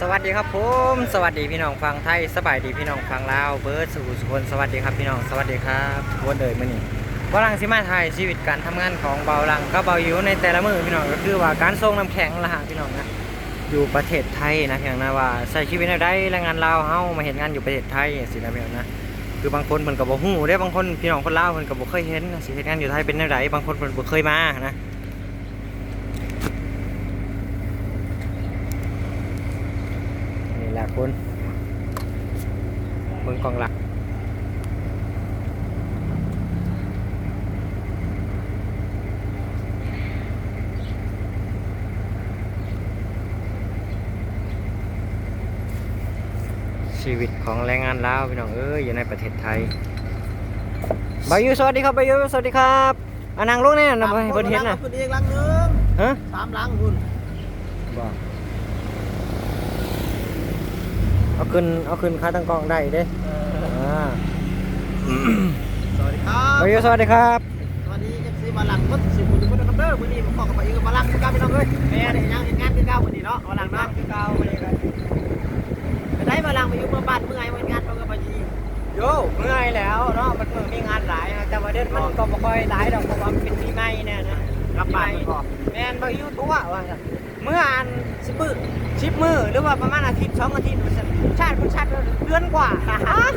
สวัสดีครับผมสวัสดีพี่น้องฟังไทยสบายดีพี่น้องฟังลาวเบิร์ดสุขสุคนสวัสดีครับพี่น้องสวัสดีครับทุกคนเดินมานี่บาลังสิมาไทยชีวิตการทำงานของเบาลังก็เบาอยู่ในแต่ละมือพี่น้องก็คือว่าการส่งน้ำแข็งละฮะพี่น้องนะอยู่ประเทศไทยนะพี่น้องนะว่าใช้ชีวิตได้แรงงานลาวเฮามาเห็นงานอยู่ประเทศไทยสินะพี่น้องนะคือบางคนเพิ่นก็บ่ฮู้เด้บางคนพี่น้องคนลาวเพิ่นก็บ่เคยเห็นสิเฮ็ดงานอยู่ไทยเป็นแนวใดบางคนเพิ่นบ่เคยมานะ นี่แหละ คุณเบิ่งกองหลักชีวิตของแรงงานลาวพี่น้องเอ้ยอยู่ในประเทศไทยบายูสวัสดีครับบายูสวัสดีครับอานังลูกเนี่ยนะเพิ่นเห็นน่ะคุณเองลังหนึงฮะสามลังคุณบอก เอาขึ้นเอาขึ้นค่าตั้งกล้องได้เด้อ่าสวัสดีครับบายูสวัสดีครับสวัสดีเอฟซีบาลังพุทธสิบุญพุทธคัมเดอร์วันนี้ผมขอกับไปยืมบาลังคือการพี่น้องเอ้ยแม่เนี่ยยังเห็นงานคือเก่าวันนี้เนาะบาลังเนาะคือเก่าวันนี้กันไปได้บาลังไปอยู่เมื่อบ้านเมื่อไงวันงานเราก็ไปยีโยเมื่อยแล้วเนาะมันมีงานหลายนะแต่ว่าเดือนมันก็บ่ค่อยหลายดอกเพราะว่ามันเป็นปีใหม่เนี่ยนะกลับบ้านมันบอกแม่นบายูตัวว่าซั่น เมื่ออันสิบมือสิบมือหรือว่าประมาณอาทิตย์สองอาทิตย์มันชาติคุณชาติเดือนกว่าอ้าว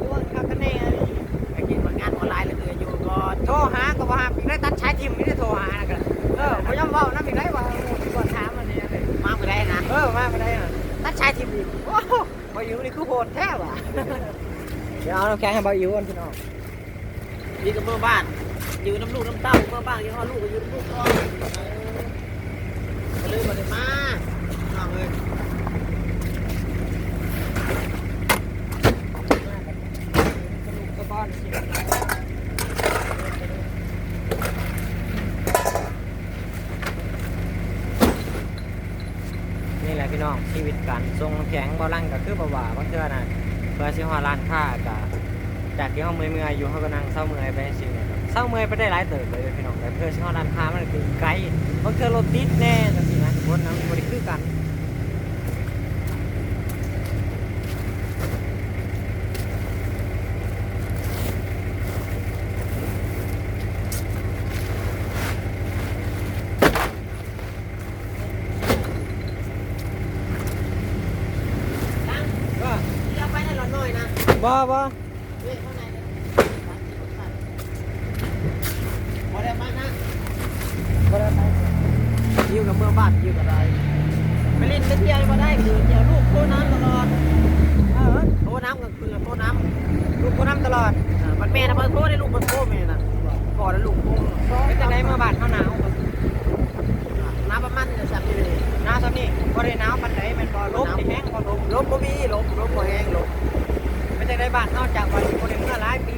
ตัวคักกันแน่เลยไปกินงานออนไลน์เลยเดืออยู่ก่อนโทรหาก็บ่าอีกได้ตัดใช้ทิมไม่ได้โทรหานะกันเออบ่ยอมเว้านำอีกได้ว่าโอ้โหก่อนถามอันนี้เลยมาไปได้นะเออมาบ่ได้นะตัดใช้ทิมอีกโอ้โหบ่อยู่นี่คือโหดแท้ว่ะเดี๋ยวเอาน้ำแข็งให้บ่อยู่ก่อนพี่น้องนี่ก็เมื่อบ้านอยู่น้ำลูกน้ำเต้าเมื่อบ้านยังเอาลูกก็อยู่น้ำลูกก็เลยมาได้มาน้องเอ้ย สปอนนี่แหละพี่น้องชีวิตการทรงน้ำ แข็งบ่ลังก็คือบ่ว่าบางเทื่อน่ะเพื่อสิฮอดร้านค้าก็จากที่เฮาเมื่อยๆอยู่เฮาก็นั่งเศร้าเมื่อยไปสิเนี่ยเศร้าเมื่อยไปได้หลายเติบเลยพี่น้องแต่เพื่อสิฮอดร้านค้ามันคือไกลบางเทื่อรถติดแน่จังซี่นะคนนั้นบ่ได้คือกัน ตั้ง ก็ เดี๋ยวไปให้เราหน่อยนะ บ่บ่ เฮ้ยข้างในเลยพอได้ไหมนะ บ่ได้ไป ยิว กับเมื่อบ้านยิวกับอะไรไปเล่นไปเที่ยวมาได้คือเที่ยวลูกโคน้ำตลอดเออโคน้ำกับคือโคน้ลูกกูนำตลอดำมันแม่นะมันโคได้ลูกมันโคแม่นะพอได้ลูกโคเป็นจังไดเมื่อบาดเฮาหนาวน้ำประมาณจะสับเลยหนาวซ้ำนี่บ่ได้หนาวปานใดแม่นบ่ลมสิแห้งบ่ลมลมบ่มีลมลมบ่แห้งลมเป็นจังไดบ้านเฮาจากว่าสิบ่ได้เมื่อหลายปี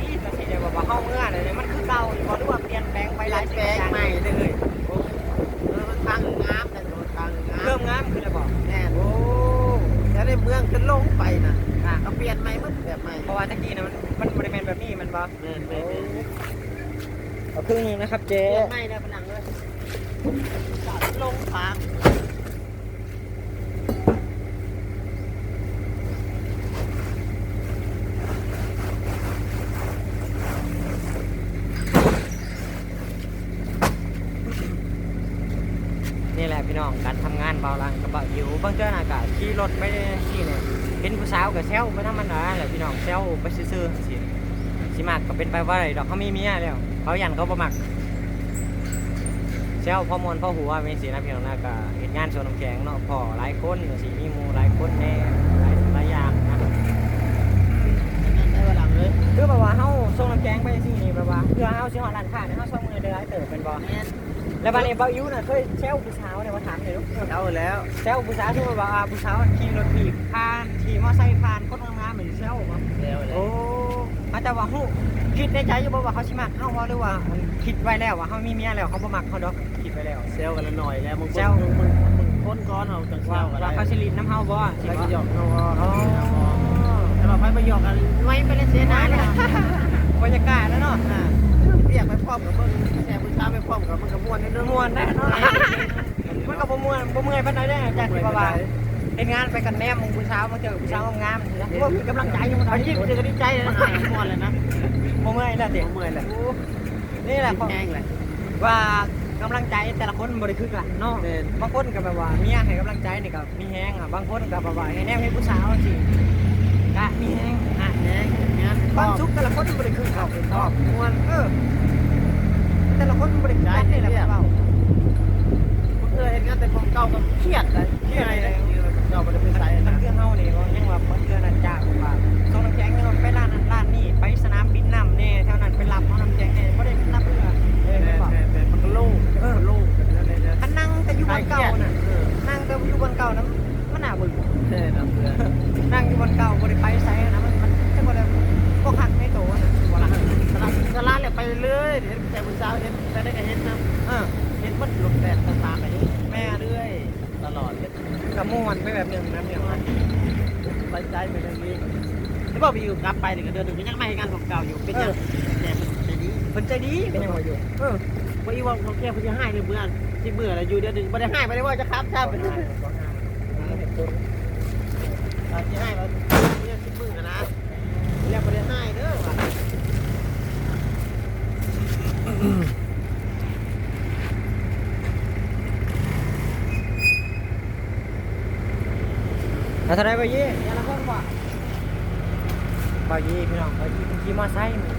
แบบนี้มันบ่แม่แม่แม่เอาครึ่งหนึงนะครับเจ๊เปลี่ยนใหม่นะผนังเลยจอดลงทางนี่แหละพี่น้องการทำงานเบาลังกับเบาอยู่บางเทื่อน่ะก็ขี่รถไปที่เนี่ยเห็นผู้สาวก็แซวไปธรรมดาแหละพี่น้องแซวไปซื่อๆสิ สิมักก็เป็นไปว่าไรดอกเขามีเมียแล้วเขายันเขาบ่มักเซลพ่อมวลพ่อหัวเป็นสีนะพี่น้องนะก็เห็นงานโซนน้ำแข็งเนาะพ่อหลายคนสีมีหมูหลายคนแน่หลายหลายอย่างนะนั่นได้ผนังเลยคือแบบว่าเฮาโซนน้ำแข็งไปสินี่แบบว่าเพื่อเฮาสิฮอดร้านค้าเนี่ยเฮาซ่อมมือเดือดเติบเป็นบ่แม่นแล้วบัดนี้เบาอยู่น่ะเคยเซลผู้สาวเนี่ยมาถามหน่อยลูกเอาแล้วเซลผู้สาวที่ว่าว่าผู้สาวขี่รถถีบผ่านขี่มอไซค์ผ่านคนงามๆเหมือนเซลบ่แล้วแล้โอ้ วอาจจะว่าฮู้คิดในใจอยู่บ่ว่าเขาสิมักเฮาบ่หรือว่าคิดไว้แล้วว่าเฮามีเมียแล้วเขาบ่มักเฮาดอกคิดไว้แล้ว เซลกันละหน่อยแล้วมึงเซล มึงมึงมึงพ้นก้อนเอาจังเซว่าลกันว่าเขาสิลิ้นน้ำเฮาบ่สิแล้วบ่ก็หยอกเอาอ๋อแต่ว่าไปประโยคกันไม่ไปเล่นเสียนาเลยบรรยากาศแล้วเนาะอ่าเรียกไปพร้อมกับมึงแซ่บผู้ชายไปพร้อมกับมึงกับมวนนิดนึงม่วนได้เนาะมันก็บ่ม่วนบ่เมื่อยปานใดได้จากที่ว่าว่า เฮ็ดงานไปกันแนมมึงผู้สาวมาเจอผู้สาวงามๆนะว่ามีกำลังใจอยู่มันเอายิ้มเจอก็ดีใจเลยนะหายมวนเลยนะบ่เมื่อยแล้วเด็กเมื่อยเลยนี่แหละแห้งเลยว่ากำลังใจแต่ละคนบ่ได้คือกันเนาะเด่นบางคนก็แบบว่าเมียให้กำลังใจนี่ก็มีแฮงอะบางคนก็แบบว่าให้แนมให้ผู้สาวสิก็มีแฮงอะแห้งงานความสุขแต่ละคนบ่ได้คือกันชอบมวนเออแต่ละคนบ่ได้คือกันนี่แหละเว้าเมื่อเห็นงานแต่ของเก่าก็เครียดเลยเครียดเลย เก่าก็จะเป็นสายตั้นะงเทื่อเฮานี่ก็ยังว่าเมื่อเทื่อนั้นจ้างว่าส่งน้ำแข็งยังว่าไปร้านนั้นร้านนี้ไปสนามบินน้ำแน่แถวนั้นไปรับเอาน้ำแข็งแน่บ่ได้รับเพื่อเออเด่แม่นนบ่เด่นมันก็โล่งเออโล่งกันเลยนะอันนั่งแต่อยู่บนเก่าน่ะเออนั่งแต่อยู่บนเก่านั้นมันน่าเบื่อเด่นนะเพื่อนนั่งอยู่บนเก่าบ่ได้ไปไสนะมันมันจะบ่ได้บ่คักในโตวน่ะบ่ล่ะตลาดตลาดเนี่ยไปเรื่อยเห็นแต่ผู้สาวเห็นแต่ได้ก็เห็นนะเออเห็นมันหลุดแดดต่างๆไปนี่แม่เรื่อยตลอดเลย ก็ม่วนไปแบบหนึงนะเนี่ยมันไปใจไปทางนี้แล้วบอกไปอยู่กลับไปเลยก็เดินหนึ่งก็ยังไม่ให้งานของเก่าอยู่เป็นยังแต่ใจดีเพิ่นใจดีเป็นยังว่าอยู่เออว่าอีว่าเขาแก้เขาจะให้เลยเมื่อที่เมื่ออะไรอยู่เดือนหนึ่งไม่ได้ให้ไม่ได้ว่าจะครับครับที่ให้เราเนี่ยที่มือนะเรียกไม่ได้ให้เด้อ แล้วเท่าไหร่บ่ยี่อย่าละคนว่าบ่ยี่พี่น้องบ่ยี่เพิ่นขี่มอไซค์มา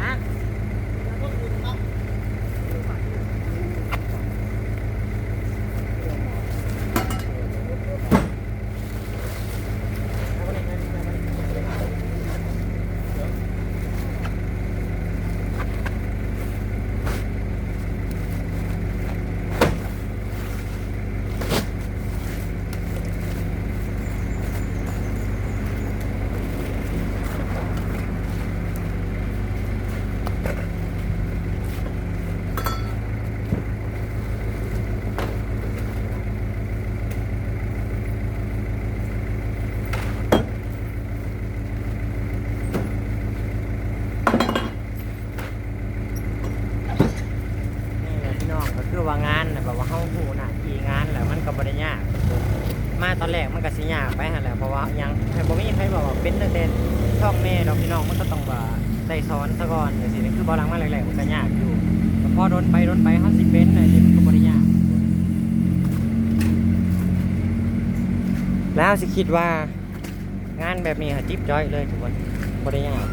ฮะแล้วพวกคุณต้อง นี่แหละพี่น้องก็คือว่างานน่ะแบบว่าเฮาฮู้หน้าที่งานแล้วมันก็ บ่ได้ยามาตอนแรกมันก็สิยากไปหั่นแหละเพราะว่ายังให้บ่มีใครบอกว่าเป็นตั้งแต่ช่องแม่ดอกพี่น้องมันก็ต้องว่าได้สอนซะก่อนจังซี่นี่คือบ่ลังมาแรกๆมันก็ยากอยู่แต่พอโดนไปโดนไปเฮาสิเป็นอันนี้มันก็บ่ได้ยากแล้วสิคิดว่างานแบบนี้หาจิ๊บจ้อยเลยทุกคนบ่ได้ยาก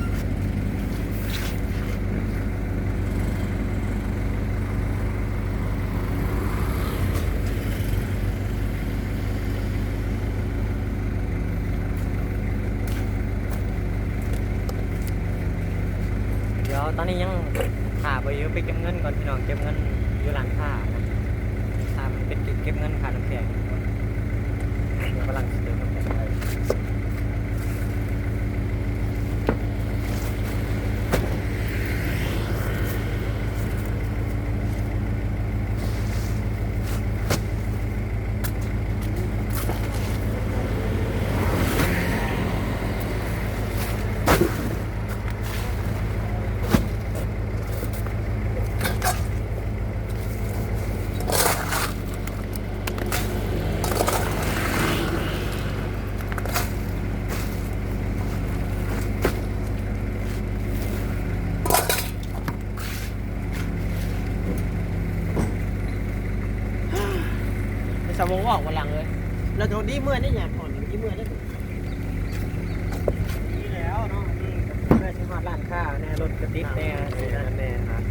ตอนนี้ยังขาไปเยอะไปเก็บเงินก่อนพี่น้องเก็บเงินอยู่ร้านค้านะตามเป็นเก็บเก็บเงินค่าน้ำแข็งเดี๋ยวกำลังเสมองออกวันหลังเลยเราจะดีเมื่อนี่อย่างก่อนดีเมื่อนี่นี่แล้วเนาะนี่ก็เพื่อชิมาร้านค้าแน่รถกระติกแน่นี่นั่นแน่ครับ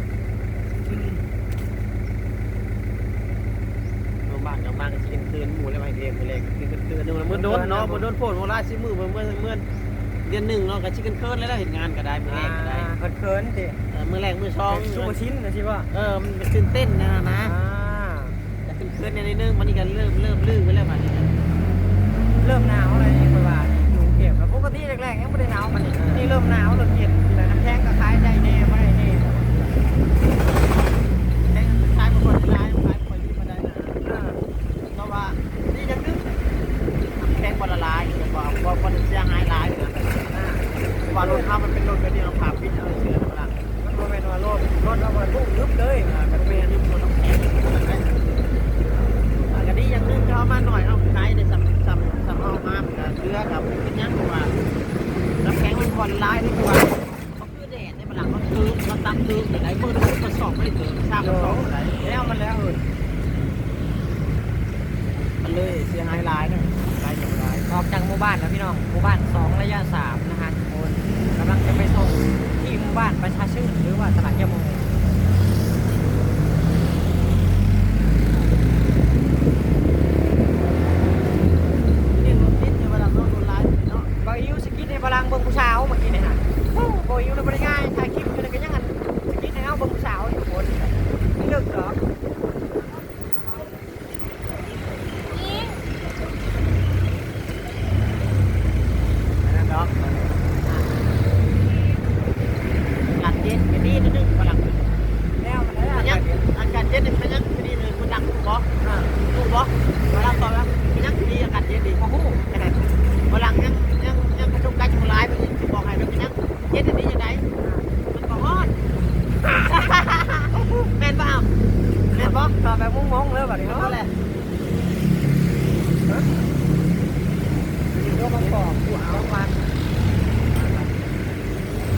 โรงพยาบาลกับบ้านก็กินคืนหมูแล้วไปเองไปเลยคือคืนนึงเมื่อโดนเนาะเมื่อโดนโผล่โมราชิมือเมื่อเมื่อเมื่อเดือนหนึ่งเนาะก็ชิคเก้นเคิร์นแล้วเห็นงานก็ได้มือแรกก็ได้เขินเขินๆสิเออมือแรกมือสองชูชิ้นนะสิว่าเออมันเป็นตื่นเต้นนะนะอ่าแต่ เป็นเคิร์นในนิดนึงมันนี่ก็เริ่มเริ่มลื่นไปแล้วมันนี่นะเริ่มหนาวอะไรนี่ค่อยว่าอยู่เก็บแล้วปกติแรกๆยังไม่ได้หนาวมันนี่เริ่มหนาวเริ่มเย็นแต่น้ำแข็งก็คล้ายได้แน่ไม่ได้แน่แข่งกันใช้าก่อนร้ายร้ายคอยรีบมาได้นะอ่าเพราะว่านี่จะนึกแข่งบอลละลายแต่ว่าบอลบอลเสียหายหลายนะอ่าว่ารถข้ามันเป็นรถแบบนี้เราผ่าปิ บ้านประชาชื่นหรือว่าตลาดยะโม นี่รถติดในเวลารถรถร้ายเนาะ บอิวสกินในบาลังเบิ่งผู้สาวเมื่อกี้เนี่ยฮะโอ้บอิวเลยบริง่ายถ่ายคลิปอยู่ในกันยังไงสกินในเอาเบิ่งผู้สาวอยู่คนไม่เลิกหรอก นั่นเนาะอากาศเย็นก็ดีนิดนึงฝรั่ง แล้วมันแล้ว มัน ยั ยัง งอากาศเย็นนี่มันยังดีเลยมันดังบ่ อ่า ถูกบ่ฝรั่งตอบแล้วมันยังดีอากาศเย็นดีโอ้โหฝรั่งยังยังยังกระจุกกระจุกลายมันสิบอกให้มันยังเย็นดีจังไดมันก็ฮ้อนแม่นบ่อ้าวแม่นบ่ ตอนแบบมุ้งมงเลยแบบนี้ เอ เนาะ อแหละ ก็มาปอกหัวเอามา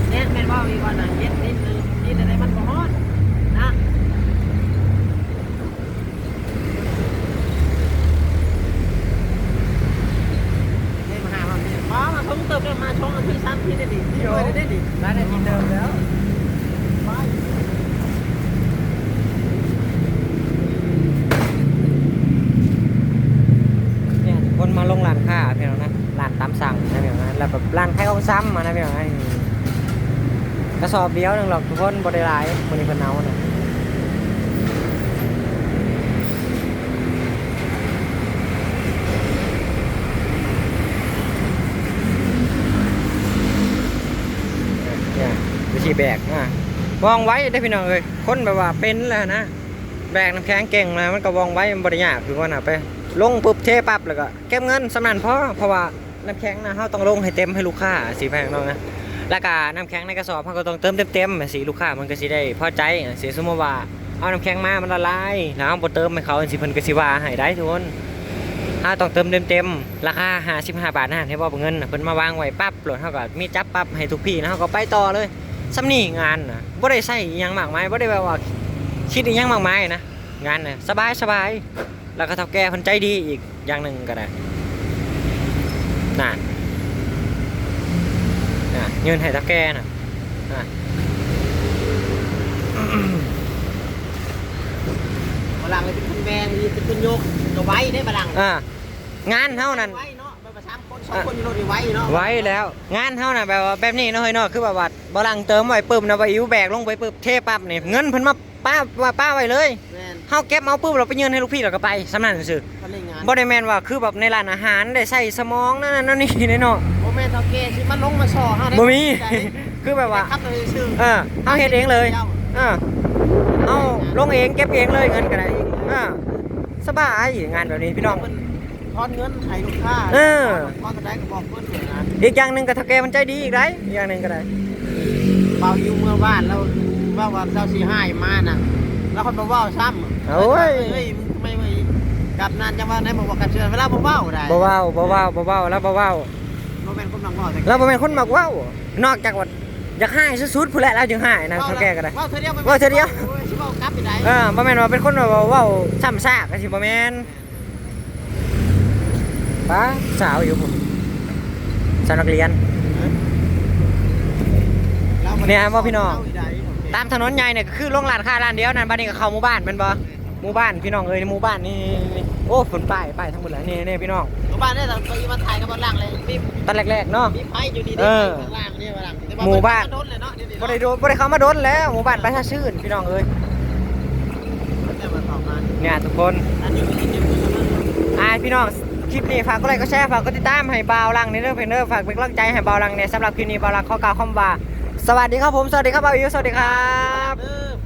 เนี่ย แม่นบ่มีวันน่ะเย็นนิดนึงเย็นอะไรมันก็ฮ้อนนะเล่นมาหาว่าเนี่ยป้ามาทุ่งเติมเนี่ยมาช่องอาทิตย์สามที่ได้ดิที่ด้วยได้ดิร้านในที่เดิมแล้วปเนี่ยคนมาลงร้านค้าเพี่น้องนะร้านตามสั่งนะเพี่น้องนะแล้วแบบร้านขายของซ้ำมานะเพี่น้องนะ กระสอบเดียวหนึ่งหรอกทุกคนบริหลายคนนี้คนเอานเนี่ยวิธีแบกนะวางไว้ได้พี่น้องเลยคนแบบว่าเป็นแล้วนะ แบกน้ำแข็งเก่งนะมันก็วางไว้มันบริยากคือว่าน่ะไป ลงปุ๊บเทปั๊บแล้วก็เก็บเงินสำนันพอเพราะว่าน้ำแข็งนะเขาต้องลงให้เต็มให้ลูกค้าสีแพงน้องนะ แล้วก็น้ำแข็งในกระสอบเขาก็ต้องเติมเต็มๆสีลูกค้ามันก็สิได้พอใจเสียสมมติว่าเอาน้ำแข็งมามันละลายแล้วเอาบ่เติมให้เขาสิเพิ่นก็สิว่าให้ได้ทุกคนถ้าต้องเติมเต็มๆราคา55บาทนะให้บ่เงินเพิ่นมาวางไว้ปั๊บโหลดเฮาก็มีจับปั๊บให้ทุกพี่นะเฮาก็ไปต่อเลยสำนี่งานนะบ่ได้ใส่อิหยังมากมายบ่ได้แบบว่าคิดอิหยังมากมายนะงานนะสบายสบายแล้วก็เฒ่าแก่เพิ่นใจดีอีกอย่างหนึ่งก็ได้น่น่ะเงินให้เฒ่าแก่น่ะน่ะบลังเลยเป็นคุณแม่นี่เป็นคุณโยกก็ไว้ได้บลังอ่างานเท่านั้นไว้เนาะไปประชามคนสองคนอยู่รถนี่ไว้เนาะไว้แล้ว งานเท่านั้นแบบว่าแบบนี้เนาะเฮ้ยเนาะคือแบบว่าบลังเติมไว้ปึ๊บนะว่าอิวแบกลงไปปึ๊บเทปั๊บนี่เงินเพิ่นมา ป้าว่าป้าไว้เลยแม่นเฮาเก็บเอาปึ๊บเราไปยืนให้ลูกพี่เราก็ไปสำนันซื่อเขาเล่นงานบ่ได้แม่นว่าคือแบบในร้านอาหารได้ใส่สมองนั่นนั่นนี่เนาะโมแม่เท่าแก่สิมันลงมาช่อเฮาได้บ่มีคือแบบว่าครับเลยชื่อเออเฮาเฮ็ดเองเลยเออเอาลงเองเก็บเองเลยเงินก็ได้เออสบายงานแบบนี้พี่น้อง เพิ่นทอนเงินให้ลูกค้าเออ ทอนก็ได้ก็บอกเพิ่นเลยนะอีกอย่างหนึงก็ถ้าแกมันใจดีอีกได้อีกอย่างหนึงก็ได้ เบาอยู่เมื่อบ้านเรา ว่าว่าเจ้าสิให้มาน่ะ แล้วคนมาเว้าซ้ำโอ้ย เฮ้ยมึงไม่ไม่กลับนานจังว่าไหนบอกว่ากันเชิญเวลาบ่เว้าได้บ่เว้าบ่เว้าบ่เว้าแล้วบ่เว้าบ่แม่นคนนังเว้าแต่เราบ่เป็นคนมักเว้านอกจากว่าอยากให้สุดๆผู้แหละเราจึงให้นะเขาแก้ก็ได้เว้าเธอเดียวเว้าเทื่อเดียวโอ้สิเว้ากลับไปไหนเออบ่แม่นว่าเป็นคนแบบว่าเว้าซ้ำซากก็สิบ่แม่นป้าสาวอยู่พุ่นสาวนักเรียนเนี่ยว่าพี่น้อง ตามถนนใหญ่เนี่ยก็คือโรงร้านค้าร้านเดียวนั่นบัดนี้ก็เข้าหมู่บ้านแม่นบ่หมู่บ้านพี่น้องเอ้ยหมู่บ้านนี่นี่โอ้ฝนป้ายป้ายทั้งหมดเลยนี่นี่พี่น้องหมู่บ้านเนี่ยเราไปมาถ่ายกันบนล่างเลยมีตอนแรกๆเนาะมีไฟอยู่ดีเอเด้อข้างล่างนี่ข้างล่างหมู่บ้านโดนเลยเนาะเดี๋ยวนี้บ่ได้โดนบ่ได้เข้ามาโดนแล้วหมู่บ้านประชาชื่นพี่น้องเอ้ยเนี่ยมันออกมาเนี่ยทุกคนอันนี้ไม่ได้เจ็บตัวนะอ่าพี่น้องคลิปนี้ฝากกดไลค์กดแชร์ฝากกดติดตามให้บ่าวลังในเรื่องเพลงเด้อฝากเป็นกำลังใจให้บ่าวลังเนี่ยสำหรับคลิปนี้บ่าวลังขอกล่าวคำว่า สวัสดีครับผม สวัสดีครับอาวอิวสวัสดีครับ